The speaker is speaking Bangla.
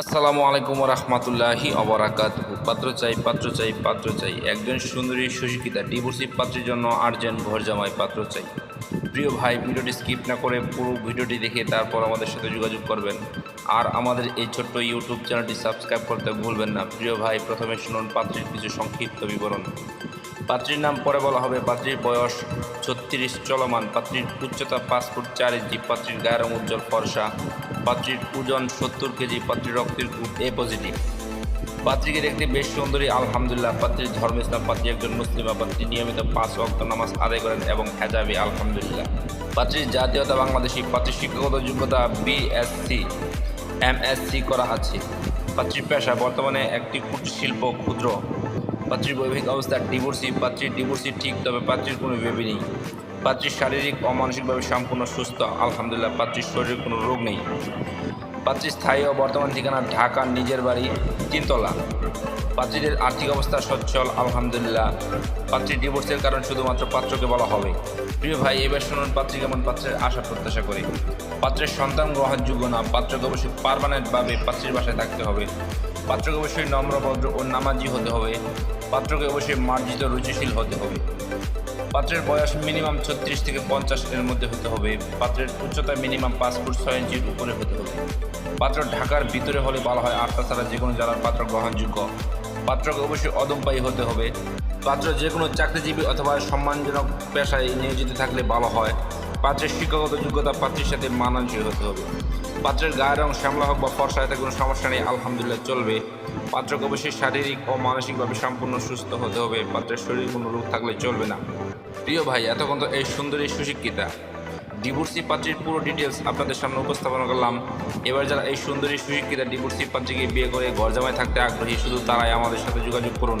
আসসালামু আলাইকুম রহমতুল্লাহি অবরাকাত পাত্র চাই পাত্র চাই পাত্র চাই। একজন সুন্দরী সুশিক্ষিতা ডিভোর্সি পাত্রের জন্য আর্জেন্ট ঘর জামাই পাত্র চাই। প্রিয় ভাই, ভিডিওটি স্কিপ না করে পুরো ভিডিওটি দেখে তারপর আমাদের সাথে যোগাযোগ করবেন। আর আমাদের এই ছোট্ট ইউটিউব চ্যানেলটি সাবস্ক্রাইব করতে ভুলবেন না। প্রিয় ভাই, প্রথমে শুনুন পাত্রের কিছু সংক্ষিপ্ত বিবরণ। পাত্রীর নাম পরে বলা হবে পাত্রীর বয়স ছত্রিশ চলমান। পাত্রীর উচ্চতা পাঁচ ফুট চার ইঞ্চি পাত্রীর গায়ের উজ্জ্বল ফর্সা। পাত্রীর ওজন সত্তর কেজি পাত্রীর রক্তের গ্রুপ এ পজিটিভ পাত্রীকে দেখতে বেশ সুন্দরী আলহামদুলিল্লাহ পাত্রীর ধর্ম ইসলাম পাত্রী একজন মুসলিমা পাত্রী নিয়মিত পাঁচ ওয়াক্ত নামাজ আদায় করেন এবং হেজাবি, আলহামদুলিল্লাহ। পাত্রীর জাতীয়তা বাংলাদেশি পাত্রীর শিক্ষাগত যোগ্যতা বিএসসি এমএসসি করা আছে পাত্রীর পেশা বর্তমানে একটি কুটির শিল্প, ক্ষুদ্র। পাত্রীর বৈবাহিক অবস্থা ডিভোর্সি পাত্রীর ডিভোর্সি ঠিক, তবে পাত্রীর কোনো বেবি নেই। পাত্রীর শারীরিক ও মানসিকভাবে সম্পূর্ণ সুস্থ, আলহামদুলিল্লাহ, পাত্রীর শরীরে কোনো রোগ নেই। পাত্রীর স্থায়ী ও বর্তমান ঠিকানা ঢাকার নিজের বাড়ি তিনতলা। পাত্রীদের আর্থিক অবস্থা সচ্ছল, আলহামদুলিল্লাহ। পাত্রীর ডিভোর্সের কারণ শুধুমাত্র পাত্রকে বলা হবে। প্রিয় ভাই, এবার শুনুন পাত্রী কেমন পাত্রের আশা প্রত্যাশা করি। পাত্রের সন্তান গ্রহণযোগ্য না পাত্রকে অবশ্যই পারমানেন্টভাবে পাত্রীর বাসায় থাকতে হবে। পাত্রকে অবশ্যই নম্রভদ্র ও নামাজি হতে হবে। পাত্রকে অবশ্যই মার্জিত, রুচিশীল হতে হবে। পাত্রের বয়স মিনিমাম ছত্রিশ থেকে পঞ্চাশ এর মধ্যে হতে হবে। পাত্রের উচ্চতা মিনিমাম পাঁচ ফুট ছয় ইঞ্চির উপরে হতে হবে। পাত্র ঢাকার ভিতরে হলে ভালো হয়, আর তাছাড়া যে কোনো জেলার পাত্র গ্রহণযোগ্য। পাত্রকে অবশ্যই অদম্পায়ী হতে হবে। পাত্র যে কোনো চাকরিজীবী অথবা সম্মানজনক পেশায় নিয়োজিত থাকলে ভালো হয়। পাত্রের শিক্ষাগত যোগ্যতা পাত্রের সাথে মানানসই হতে হবে। পাত্রের গায়ের রং শ্যামলা হোক বা ফর্সা, এতে কোনো সমস্যা নেই, আলহামদুলিল্লাহ চলবে। পাত্রকে অবশ্যই শারীরিক ও মানসিকভাবে সম্পূর্ণ সুস্থ হতে হবে, পাত্রের শরীর কোনো রোগ থাকলে চলবে না। প্রিয় ভাই, এতক্ষণ তো এই সুন্দরী সুশিক্ষিতা। ডিভোর্সি পাত্রীর পুরো ডিটেলস আপনাদের সামনে উপস্থাপন করলাম। এবার যারা এই সুন্দরী সুশিক্ষিতা ডিভোর্সি পাত্রীকে বিয়ে করে ঘর জামায় থাকতে আগ্রহী, শুধু তারাই আমাদের সাথে যোগাযোগ করুন।